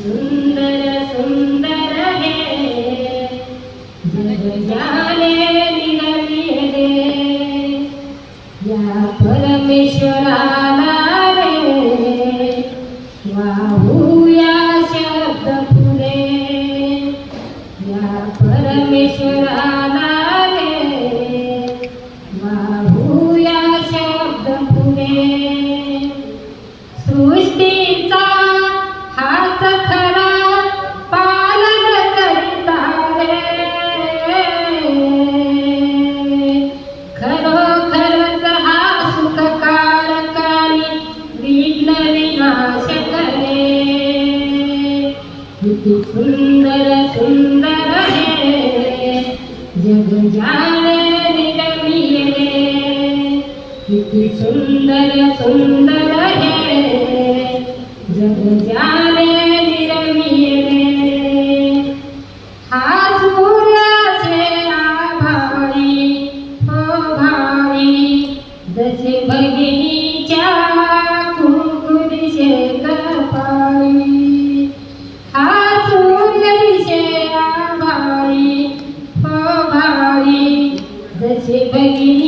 सुंदर सुंदर है जाने निरनियले या परमेश्वराला रे वाहू या सुंदर सुंदर है, जग जाने कितनी सुंदर सुंदर है जब जाने भाई हो भाई दस भगनी से बगली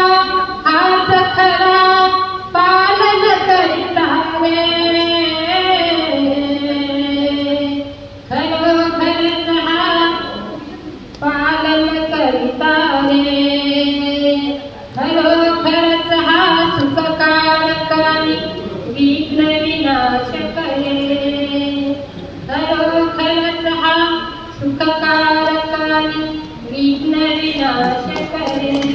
ककार काली विनाश करे।